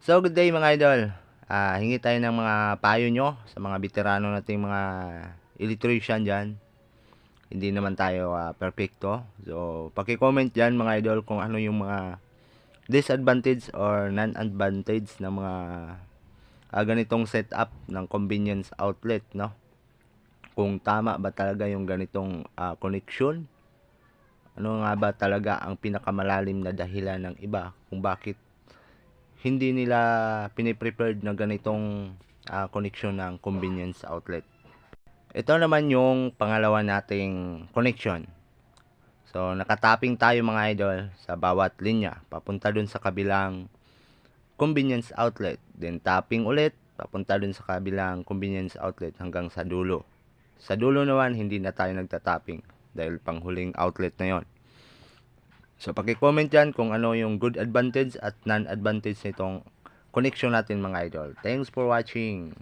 So, good day mga idol. Ah, hingi tayo ng mga payo nyo sa mga veterano nating mga electrician dyan. Hindi naman tayo ah, perfecto. So, paki-comment dyan mga idol kung ano yung mga disadvantage or non-advantage ng mga ah, ganitong setup ng convenience outlet, no? Kung tama ba talaga yung ganitong ah, connection? Ano nga ba talaga ang pinakamalalim na dahilan ng iba kung bakit hindi nila piniprepared na ganitong ah, connection ng convenience outlet. Ito naman yung pangalawa nating connection. So, nakatapping tayo mga idol sa bawat linya. Papunta dun sa kabilang convenience outlet. Then, tapping ulit. Papunta dun sa kabilang convenience outlet hanggang sa dulo. Sa dulo naman, hindi na tayo nagtatapping dahil panghuling outlet na yon. So, paki-comment dyan kung ano yung good advantage at non-advantage nitong connection natin mga idol. Thanks for watching.